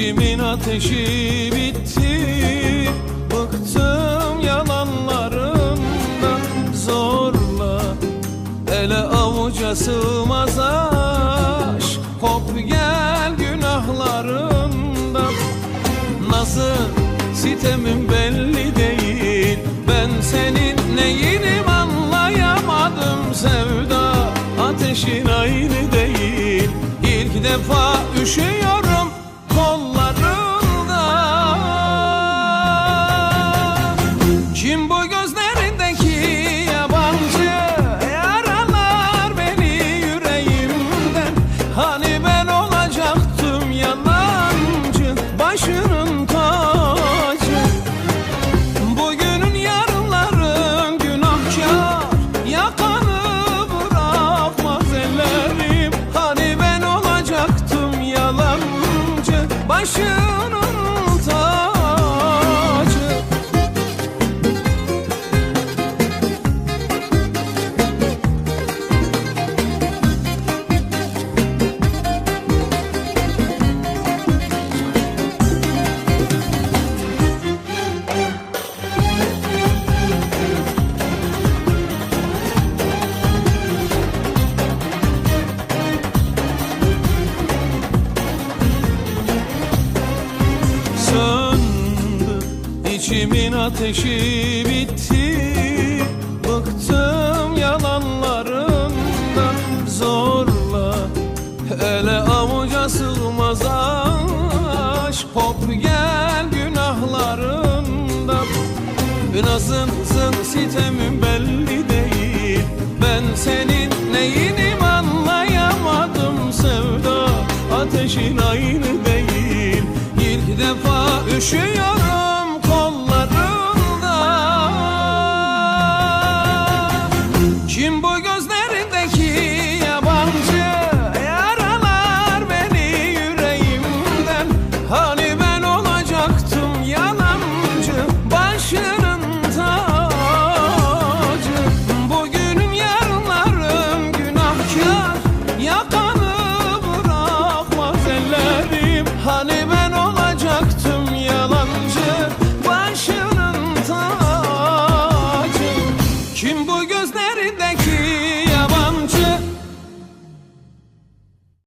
İçimin ateşi bitti. Bıktım yalanlarından Zorla ele avuca sığmaz aşk. Kop gel günahlarından Nasıl sitemin belli değil. Ben senin neyinim anlayamadım Sevda Hani ben olacaktım yalancı Başının tacı. Bugünün yarınların günahkar Yakanı bırakmaz ellerim. Hani ben olacaktım yalancı Başının İçimin ateşi bitti. Bıktım yalanlarından Zorla ele avuca sığmaz aşk. Hop gel günahlarından Nasılsın sitemin belli değil. Ben senin neyinim anlayamadım. Sevda Ateşin aynı değil. İlk defa üşüyorum Kim bu gözlerindeki yabancı? Yaralar beni yüreğimden. Hani ben olacaktım yalancı Başının tacı. Bugünüm yarınlarım günahkar Yakanı bırakmaz ellerim. Hani ben olacaktım yalancı Başının tacı. Kim bu